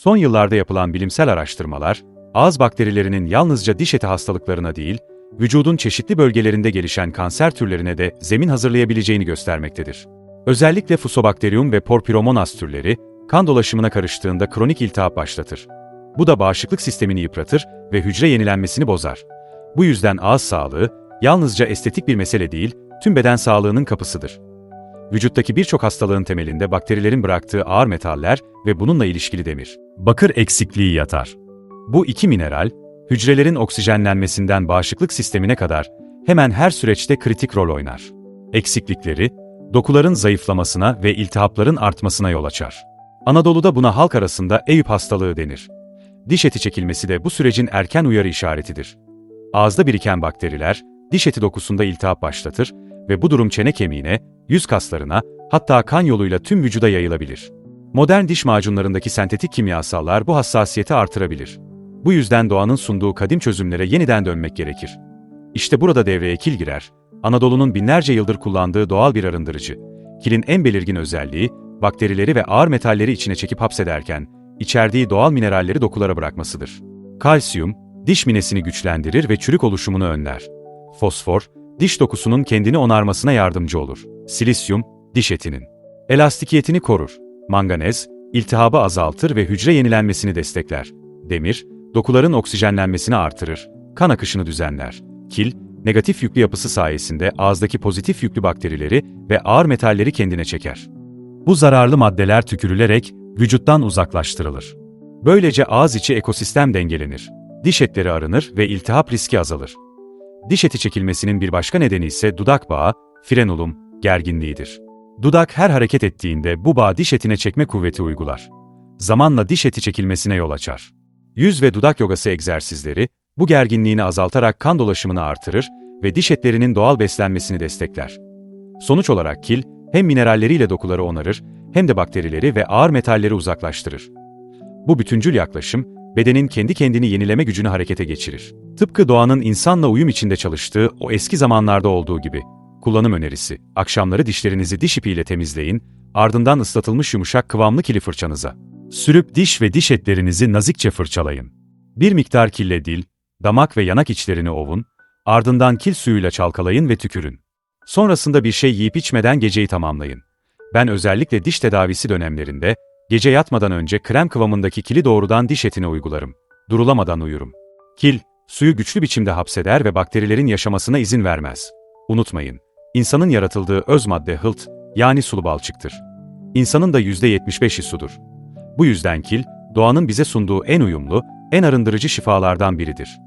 Son yıllarda yapılan bilimsel araştırmalar, ağız bakterilerinin yalnızca diş eti hastalıklarına değil, vücudun çeşitli bölgelerinde gelişen kanser türlerine de zemin hazırlayabileceğini göstermektedir. Özellikle Fusobacterium ve Porphyromonas türleri, kan dolaşımına karıştığında kronik iltihap başlatır. Bu da bağışıklık sistemini yıpratır ve hücre yenilenmesini bozar. Bu yüzden ağız sağlığı, yalnızca estetik bir mesele değil, tüm beden sağlığının kapısıdır. Vücuttaki birçok hastalığın temelinde bakterilerin bıraktığı ağır metaller ve bununla ilişkili demir, bakır eksikliği yatar. Bu iki mineral, hücrelerin oksijenlenmesinden bağışıklık sistemine kadar hemen her süreçte kritik rol oynar. Eksiklikleri, dokuların zayıflamasına ve iltihapların artmasına yol açar. Anadolu'da buna halk arasında Eyüp hastalığı denir. Diş eti çekilmesi de bu sürecin erken uyarı işaretidir. Ağızda biriken bakteriler, diş eti dokusunda iltihap başlatır ve bu durum çene kemiğine, yüz kaslarına, hatta kan yoluyla tüm vücuda yayılabilir. Modern diş macunlarındaki sentetik kimyasallar bu hassasiyeti artırabilir. Bu yüzden doğanın sunduğu kadim çözümlere yeniden dönmek gerekir. İşte burada devreye kil girer. Anadolu'nun binlerce yıldır kullandığı doğal bir arındırıcı. Kilin en belirgin özelliği, bakterileri ve ağır metalleri içine çekip hapsederken, içerdiği doğal mineralleri dokulara bırakmasıdır. Kalsiyum, diş minesini güçlendirir ve çürük oluşumunu önler. Fosfor, diş dokusunun kendini onarmasına yardımcı olur. Silisyum, diş etinin elastikiyetini korur. Manganez, iltihabı azaltır ve hücre yenilenmesini destekler. Demir, dokuların oksijenlenmesini artırır, kan akışını düzenler. Kil, negatif yüklü yapısı sayesinde ağızdaki pozitif yüklü bakterileri ve ağır metalleri kendine çeker. Bu zararlı maddeler tükürülerek vücuttan uzaklaştırılır. Böylece ağız içi ekosistem dengelenir. Diş etleri arınır ve iltihap riski azalır. Diş eti çekilmesinin bir başka nedeni ise dudak bağı, frenulum, gerginliğidir. Dudak her hareket ettiğinde bu bağ diş etine çekme kuvveti uygular. Zamanla diş eti çekilmesine yol açar. Yüz ve dudak yogası egzersizleri, bu gerginliğini azaltarak kan dolaşımını artırır ve diş etlerinin doğal beslenmesini destekler. Sonuç olarak kil, hem mineralleriyle dokuları onarır, hem de bakterileri ve ağır metalleri uzaklaştırır. Bu bütüncül yaklaşım, bedenin kendi kendini yenileme gücünü harekete geçirir. Tıpkı doğanın insanla uyum içinde çalıştığı o eski zamanlarda olduğu gibi. Kullanım önerisi, akşamları dişlerinizi diş ipiyle temizleyin, ardından ıslatılmış yumuşak kıvamlı kili fırçanıza. Sürüp diş ve diş etlerinizi nazikçe fırçalayın. Bir miktar kille dil, damak ve yanak içlerini ovun, ardından kil suyuyla çalkalayın ve tükürün. Sonrasında bir şey yiyip içmeden geceyi tamamlayın. Ben özellikle diş tedavisi dönemlerinde, gece yatmadan önce krem kıvamındaki kili doğrudan diş etine uygularım. Durulamadan uyurum. Kil, suyu güçlü biçimde hapseder ve bakterilerin yaşamasına izin vermez. Unutmayın, insanın yaratıldığı öz madde hılt, yani sulu balçıktır. İnsanın da %75'i sudur. Bu yüzden kil, doğanın bize sunduğu en uyumlu, en arındırıcı şifalardan biridir.